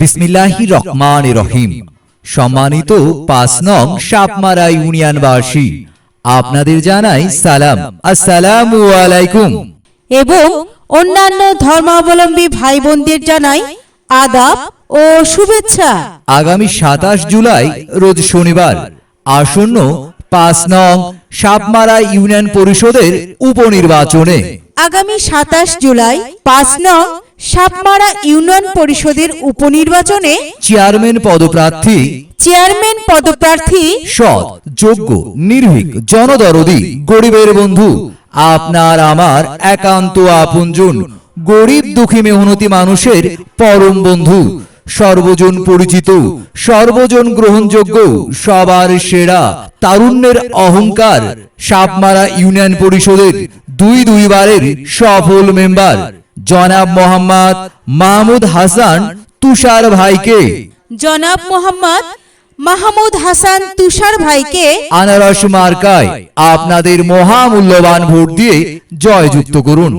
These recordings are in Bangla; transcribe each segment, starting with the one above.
বিসমিল্লাহি রহমান রহিম। সম্মানিত পাঁচ নং সাপমারা ইউনিয়নবাসী আপনাদের জানাই সালাম। আসসালামু আলাইকুম। এবং অন্যান্য ধর্মাবলম্বী ভাই বোনদের জানাই আদাব ও শুভেচ্ছা। আগামী সাতাশ জুলাই রোজ শনিবার আসন্ন পাঁচ নং সাপমারা ইউনিয়ন পরিষদের উপনির্বাচনে। আগামী সাতাশ জুলাই পাঁচ নং সাপমারা ইউনিয়ন পরিষদের উপনির্বাচনে চেয়ারম্যান পদপ্রার্থী চেয়ারম্যান পদপ্রার্থী সৎ যোগ্য নির্ভীক জনদরদি গরিবের বন্ধু আপনার আমার একান্ত আপনজন গরিব দুঃখী মেহনতি মানুষের পরম বন্ধু সর্বজন পরিচিত সর্বজন গ্রহণযোগ্য সবার সেরা তারুণ্যের অহংকার সাপমারা ইউনিয়ন পরিষদের দুই দুইবারের সফল মেম্বার জনাব মোহাম্মদ মাহমুদ হাসান তুষার ভাইকে। জনাব মোহাম্মদ মাহমুদ হাসান তুষার ভাইকে আনারস মার্কায় আপনাদের মহামূল্যবান ভোট দিয়ে জয়যুক্ত করুন।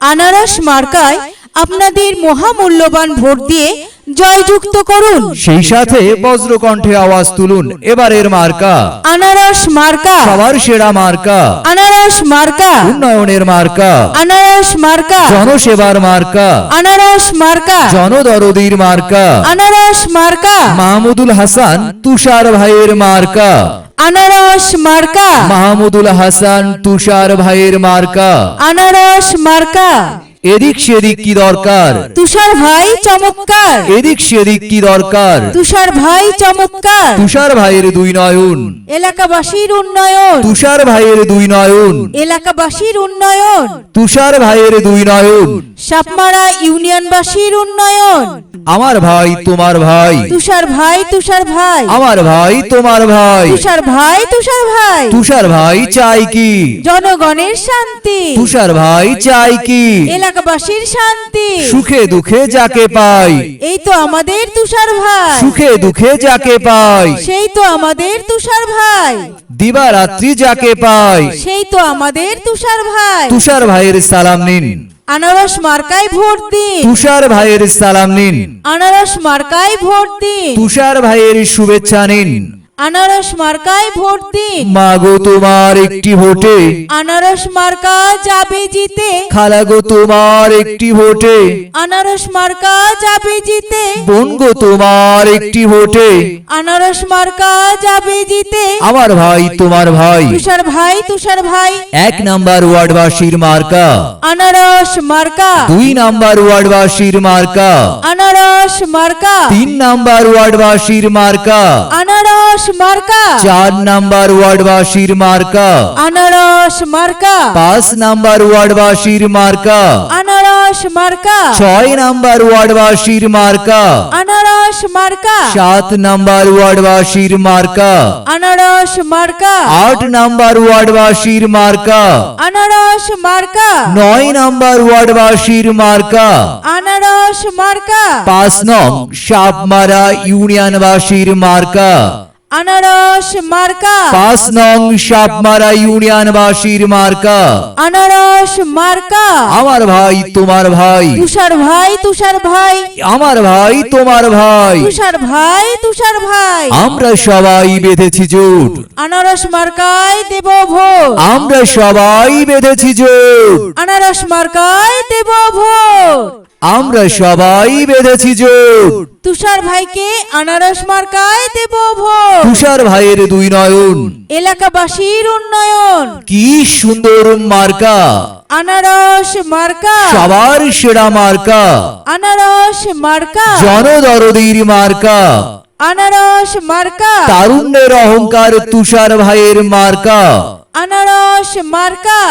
আনারস মার্কায় আপনাদের মহামূল্যবান ভোট দিয়ে জয়যুক্ত করুন। সেই সাথে বজ্রকণ্ঠে আওয়াজ তুলুন। এবারের মার্কা। আনারস মার্কা। সবার সেরা মার্কা। আনারস মার্কা। উন্নয়নের মার্কা। আনারস মার্কা। জনসেবার মার্কা। আনারস মার্কা। জনদরদির মার্কা। আনারস মার্কা। মাহমুদুল হাসান তুষার ভাইয়ের মার্কা। আনারস মার্কা। মাহমুদুল হাসান তুষার ভাইয়ের মার্কা। আনারস মার্কা। এদিক সেদিক কি দরকার? তুষার ভাই চমৎকার। এদিক সেদিক কি দরকার? তুষার ভাই চমৎকার। তুষার ভাইয়ের দুই নয়ন। এলাকাবাসীর উন্নয়ন। তুষার ভাইয়ের দুই নয়ন। এলাকাবাসীর উন্নয়ন। তুষার ভাইয়ের দুই নয়ন। সাপমারা ইউনিয়নবাসীর উন্নয়ন। আমার ভাই তোমার ভাই। তুষার ভাই তুষার ভাই। আমার ভাই তোমার ভাই। তুষার ভাই তুষার ভাই। তুষার ভাই চাই কি? জনগণের শান্তি। তুষার ভাই চাই কি? এলাকাবাসীর শান্তি। সুখে দুঃখে যাকে পাই। এই তো আমাদের তুষার ভাই। সুখে দুঃখে যাকে পাই। সেই তো আমাদের তুষার ভাই। দিবারাত্রি যাকে পাই। সেই তো আমাদের তুষার ভাই। তুষার ভাইয়ের সালাম নিন। আনারস মার্কায় ভোট দিন তুষার ভাইয়ের সালাম নিন। আনারস মার্কায় ভোট দিন তুষার ভাইয়ের শুভেচ্ছা নিন। আনারস মার্কায় ভোট দিন মাগো তোমার একটি ভোটে। আনারস মার্কা যাবে জিতে। খালাগো তোমার একটি ভোটে। আনারস মার্কা যাবে জিতে। বোন গো তোমার একটি ভোটে। আনারস মার্কা যাবে জিতে। আমার ভাই তোমার ভাই। তুষার ভাই তুষার ভাই। এক নাম্বার ওয়ার্ডবাসীর মার্কা। আনারস মার্কা। দুই নাম্বার ওয়ার্ডবাসীর মার্কা। আনারস মার্কা। তিন নাম্বার ওয়ার্ডবাসীর মার্কা। আনারস মার্কা। চার নাম্বার ওয়ার্ডবাসীর মার্কা। আনারস মার্কা। পাঁচ নাম্বার ওয়ার্ডবাসীর মার্কা। আনারস মার্কা। ছয় নাম্বার ওয়ার্ডবাসীর মার্কা। আনারস মার্কা। সাত নাম্বার ওয়ার্ডবাসীর মার্কা। আনারস মার্কা। আট নাম্বার ওয়ার্ডবাসীর মার্কা। আনারস মার্কা। নয় নাম্বার ওয়ার্ডবাসীর মার্কা। আনারস মার্কা। পাঁচ নং সাপমারা ইউনিয়নবাসীর মার্কা। আনারস মার্কা। পাঁচ নং সাপমারা ইউনিয়নবাসীর মার্কা। আনারস মার্কা। আমার ভাই তোমার ভাই। তুষার ভাই তুষার ভাই। আমার ভাই তোমার ভাই। তুষার ভাই তুষার ভাই। আমরা সবাই বেঁধেছি জোট। আনারস মার্কায় দেব ভোট। আমরা সবাই বেঁধেছি জোট। আনারস মার্কায় দেব ভোট। আমরা সবাই বেঁধেছি জোট। তুষার ভাইকে আনারস মার্কায় দেব ভোট। তুষার ভাইয়ের দুই নয়ন। এলাকাবাসীর উন্নয়ন। কি সুন্দর মার্কা। আনারস মার্কা। সবার সেরা মার্কা। আনারস মার্কা। জনদরদির মার্কা। আনারস মার্কা। তারুণ্যের অহংকার তুষার ভাইয়ের মার্কা। আনারস মার্কা।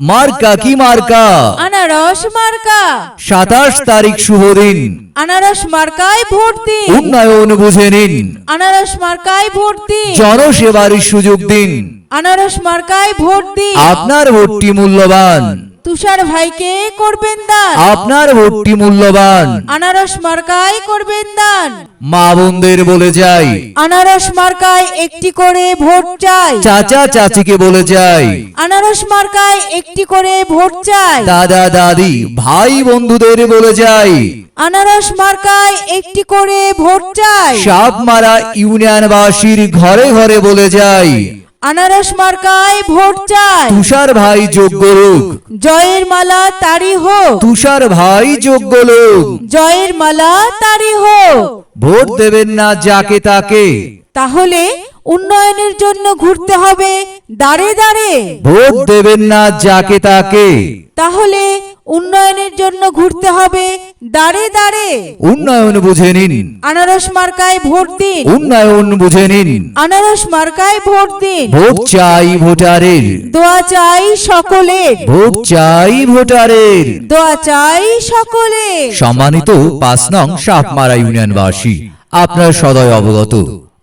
মার্কা কি মার্কা? আনারস মার্কা। সাতাশ তারিখ শুভ দিন। আনারস মার্কায় ভোট দিন। উন্নয়ন বুঝে নিন। আনারস মার্কায় ভোট দিন। জনসেবার সুযোগ দিন। আনারস মার্কায় ভোট দিন। আপনার ভোটটি মূল্যবান। তুষার ভাইকে করবেন দান। আপনার ভোটটি মূল্যবান। আনারস মার্কায় করবেন দান। মা বোনদের বলে যাই। আনারস মার্কায় একটি করে ভোট চাই। চাচা চাচিকে বলে যাই। আনারস মার্কায় একটি করে ভোট চাই। দাদা দাদি ভাই বন্ধুদের বলে যাই। আনারস মার্কায় একটি করে ভোট চাই। সাপমারা ইউনিয়নবাসীর ঘরে ঘরে বলে যাই। আনারস মার্কায় ভোট চাই। তুষার ভাই যোগ্য লোক। জয়ের মালা তারি হোক। তুষার ভাই যোগ্য লোক। জয়ের মালা তারি হোক। ভোট দেবেন না যাকে তাকে। তাহলে উন্নয়নের জন্য ঘুরতে হবে দাঁড়ে দাঁড়ে ভোট দেবেন না যাকে তাকে। তাহলে উন্নয়নের জন্য ঘুরতে হবে দাঁড়ে দাঁড়ে। উন্নয়ন বুঝে নিন। আনারস মার্কায় ভোট দিন। উন্নয়ন বুঝে নিন। আনারস মার্কায় ভোট দিন। ভোট চাই ভোটারের। দোয়া চাই সকলের। ভোট চাই ভোটারের। দোয়া চাই সকলের। সম্মানিত পাঁচ নং সাপমারা ইউনিয়নবাসী আপনার সদয় অবগত।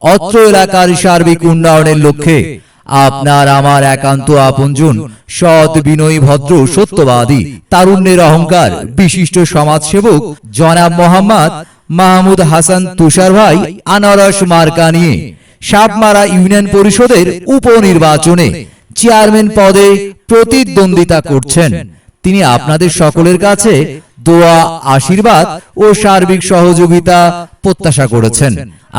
অত্র এলাকার সার্বিক উন্নয়নের লক্ষ্যে আপনার আমার একান্ত আপনজন, সৎ বিনয়ী ভদ্র, সত্যবাদী, তারুণ্যের অহংকার, বিশিষ্ট সমাজসেবক, জনাব মোহাম্মদ মাহমুদ হাসান তুষার ভাই, আনারস মার্কা নিয়ে সাপমারা ইউনিয়ন পরিষদের উপনির্বাচনে চেয়ারম্যান পদে প্রতিদ্বন্দ্বিতা করছেন। তিনি আপনাদের সকলের কাছে দোয়া, আশীর্বাদ ও সার্বিক সহযোগিতা প্রত্যাশা করেছেন।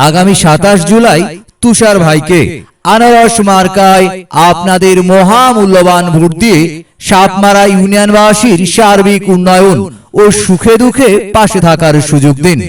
আগামী সাতাশ জুলাই তুষার ভাইকে আনারস মার্কায় আপনাদের মহামূল্যবান ভোট দিয়ে সাপমারা ইউনিয়নবাসীর সার্বিক উন্নয়ন ও সুখে দুঃখে পাশে থাকার সুযোগ দিন।